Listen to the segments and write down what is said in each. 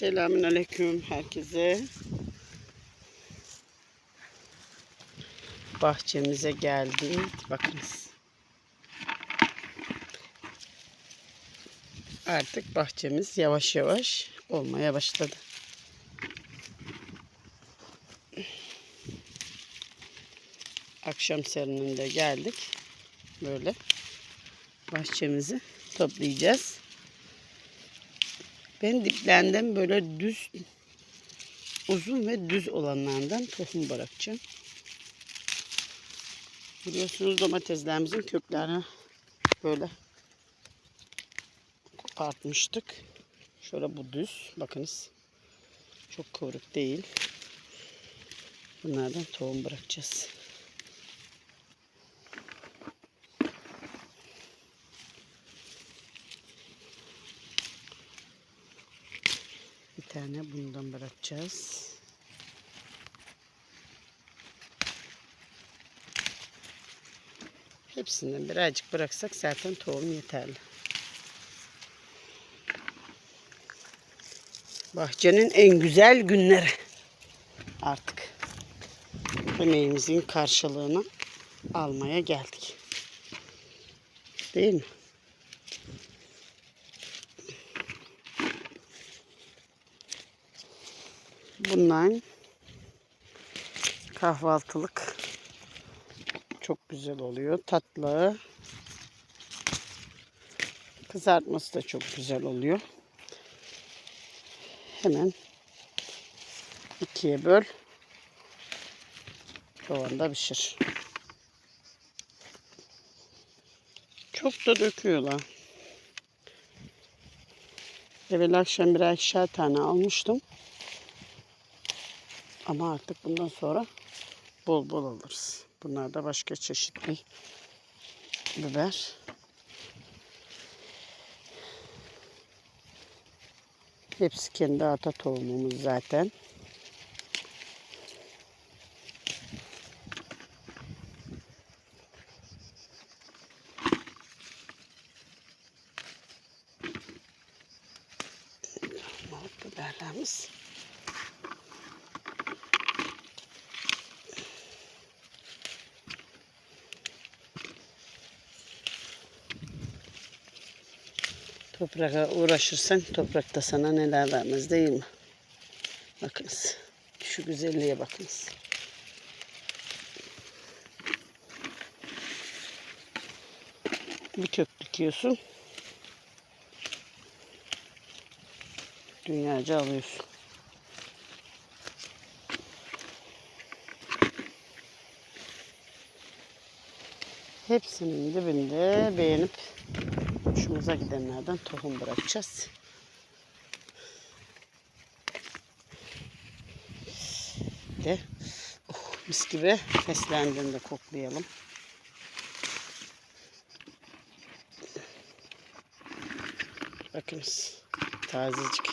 Selamün aleyküm herkese. Bahçemize geldik. Bakınız. Artık bahçemiz yavaş yavaş olmaya başladı. Akşam serininde geldik. Böyle bahçemizi toplayacağız. Ben diplerden böyle düz, uzun ve düz olanlardan tohum bırakacağım. Biliyorsunuz domateslerimizin köklerini böyle kopartmıştık. Şöyle bu düz. Bakınız. Çok kıvrık değil. Bunlardan tohum bırakacağız. Tane bundan bırakacağız. Hepsinden birazcık bıraksak zaten tohum yeterli. Bahçenin en güzel günleri artık. Emeğimizin karşılığını almaya geldik. Değil mi? Bundan kahvaltılık çok güzel oluyor. Tatlı. Kızartması da çok güzel oluyor. Hemen ikiye böl. Tavanda pişir. Çok da döküyorlar. Evvel akşam birer ikişer tane almıştım. Ama artık bundan sonra bol bol alırız. Bunlar da başka çeşitli biber. Hepsi kendi ata tohumumuz zaten. Biberlerimiz. Toprağa uğraşırsan toprak da sana neler vermez değil mi? Bakınız. Şu güzelliğe bakınız. Bir kök dikiyorsun. Dünyaca alıyorsun. Hepsinin dibinde beğenip hoşumuza gidenlerden tohum bırakacağız. De oh, mis gibi fesleğenden de koklayalım. Bakınız tazecik.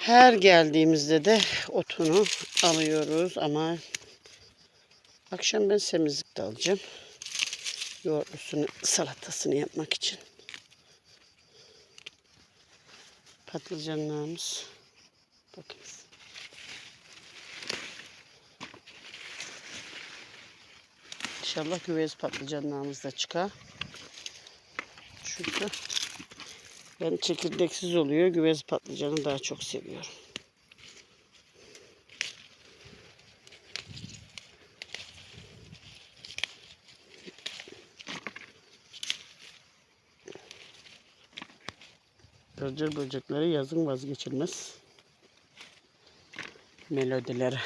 Her geldiğimizde de otunu alıyoruz ama akşam ben semizlik de alacağım yoğurtlusunu salatasını yapmak için. Patlıcanlarımız. Bakınız. İnşallah güvez patlıcanlarımız da çıkar. Çünkü ben çekirdeksiz oluyor. Güvez patlıcanı daha çok seviyorum. Gırcır böcekleri yazın vazgeçilmez melodileri.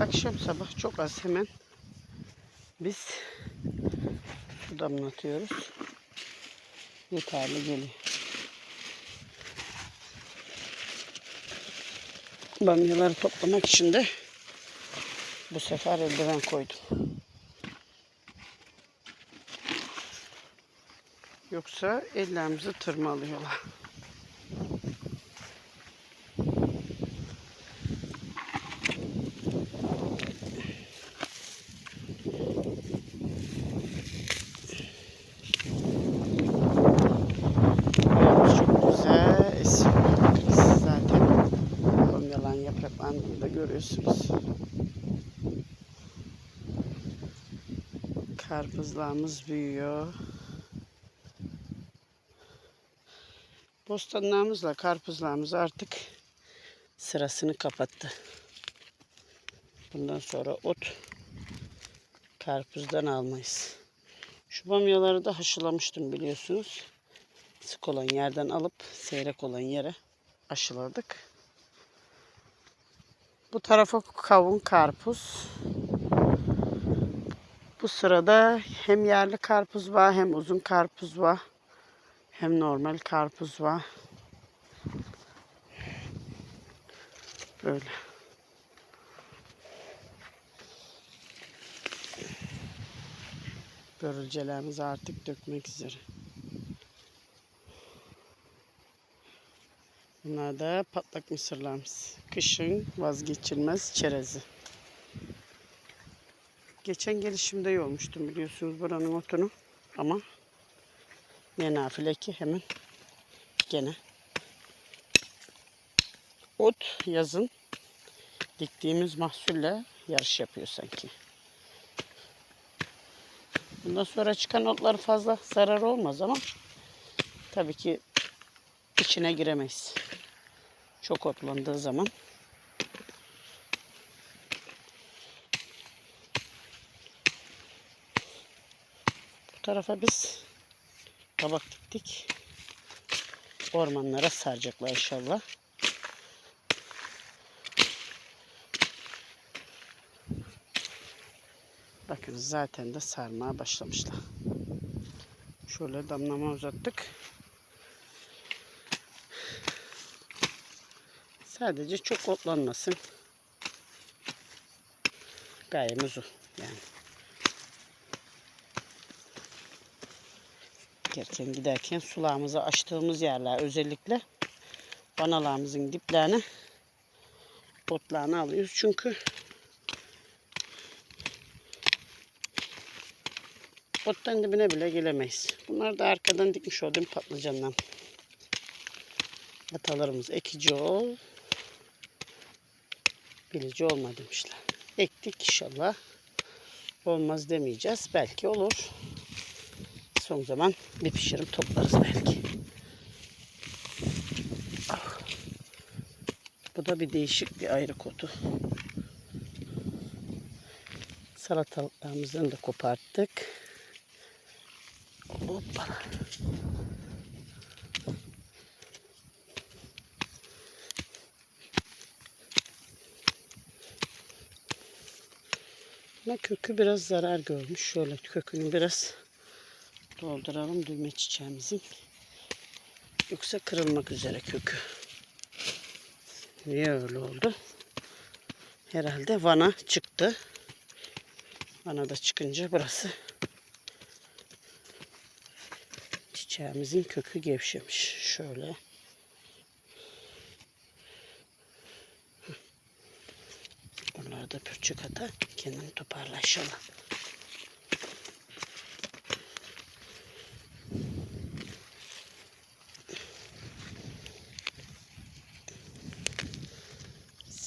Akşam sabah çok az hemen biz damlatıyoruz. Yeterli geliyor. Bamyaları toplamak için de bu sefer eldiven koydum. Yoksa ellerimizi tırmalıyorlar. yapraklarını da görüyorsunuz. Karpuzlarımız büyüyor. Bostanlarımızla karpuzlarımız artık sırasını kapattı. Bundan sonra ot karpuzdan almayız. Şu bamyaları da haşılamıştım biliyorsunuz. Sık olan yerden alıp seyrek olan yere aşıladık. Bu tarafa kavun karpuz. Bu sırada hem yerli karpuz var hem uzun karpuz var. Hem normal karpuz var. Böyle. Börülcelerimiz artık dökmek üzere. Bunlar da patlak mısırlarımız. Kışın vazgeçilmez çerezi. Geçen gelişimde yolmuştum biliyorsunuz buranın otunu. Ama ne ki hemen gene. Ot yazın diktiğimiz mahsulle yarış yapıyor sanki. Bundan sonra çıkan otlar fazla zarar olmaz ama tabii ki içine giremeyiz. Çok otlandığı zaman. Bu tarafa biz kabak diktik. Ormanlara saracaklar inşallah. Bakın zaten de sarmaya başlamışlar. Şöyle damlama uzattık. Sadece çok otlanmasın. Gayemiz o yani. Gelirken giderken sularımızı açtığımız yerler özellikle vanalarımızın diplerine otlarını alıyoruz. Çünkü ottan dibine bile gelemeyiz. Bunlar da arkadan dikmiş olduğum patlıcandan. Atalarımız ekici ol, bilici olma demişler. Ektik inşallah. Olmaz demeyeceğiz. Belki olur. Son zaman bir pişirim toplarız belki. Ah. Bu da bir değişik bir ayrı kotu. Salatalıklarımızdan da koparttık. Hoppala. Ama kökü biraz zarar görmüş. Şöyle kökünü biraz dolduralım düğme çiçeğimizin. Yoksa kırılmak üzere kökü. Niye öyle oldu? Herhalde vana çıktı. Vana da çıkınca burası çiçeğimizin kökü gevşemiş. Şöyle. Bunları da pürçük ata kendini toparla inşallah.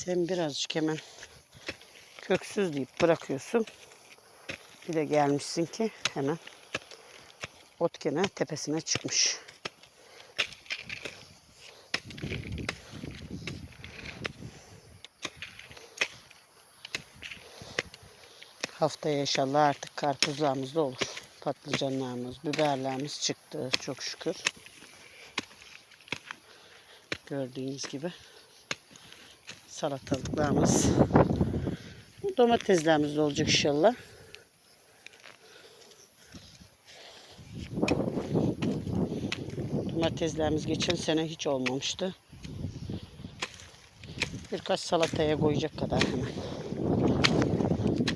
Sen birazcık hemen köksüz deyip bırakıyorsun. Bir de gelmişsin ki hemen ot gene tepesine çıkmış. Haftaya inşallah artık karpuzlarımız da olur. Patlıcanlarımız, biberlerimiz çıktı çok şükür. Gördüğünüz gibi salatalıklarımız, domateslerimiz de olacak inşallah. Domateslerimiz geçen sene hiç olmamıştı. Birkaç salataya koyacak kadar hemen.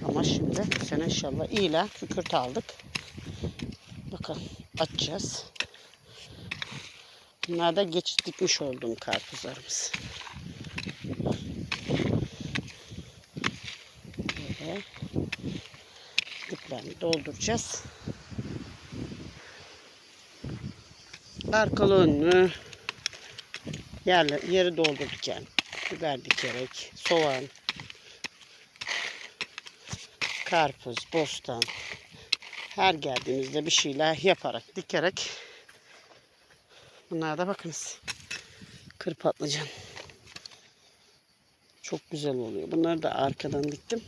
Ama şimdi bu sene inşallah iyiler kükürt aldık. Bakın açacağız. Bunlar da geç dikmiş olduğum karpuzlarımız. Böyle diplerini dolduracağız. Arkalı önlü yerle, yeri doldurduk yani. Biber dikerek, soğan, karpuz, bostan her geldiğimizde bir şeyler yaparak, dikerek bunlar da bakınız kır patlıcan. Çok güzel oluyor. Bunları da arkadan diktim.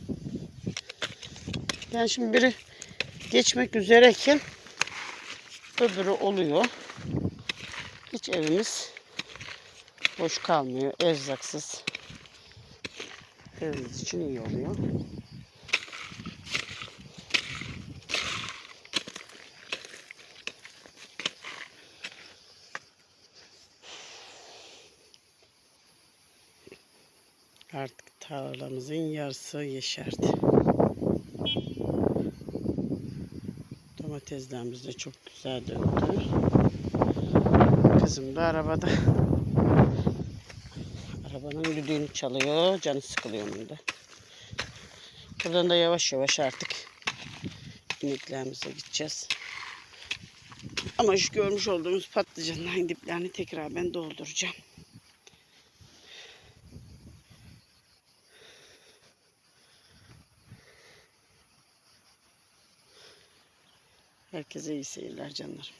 Yani şimdi biri geçmek üzereyken öbürü oluyor. Hiç evimiz boş kalmıyor. Evzaksız. Evimiz için iyi oluyor. Artık tarlamızın yarısı yeşerdi. Domateslerimiz de çok güzel döndü. Kızım da arabada. Arabanın düdüğünü çalıyor. Canı sıkılıyor onun da. Buradan da yavaş yavaş artık ineklerimize gideceğiz. Ama şu görmüş olduğumuz patlıcanların diplerini tekrar ben dolduracağım. Herkese iyi seyirler canlarım.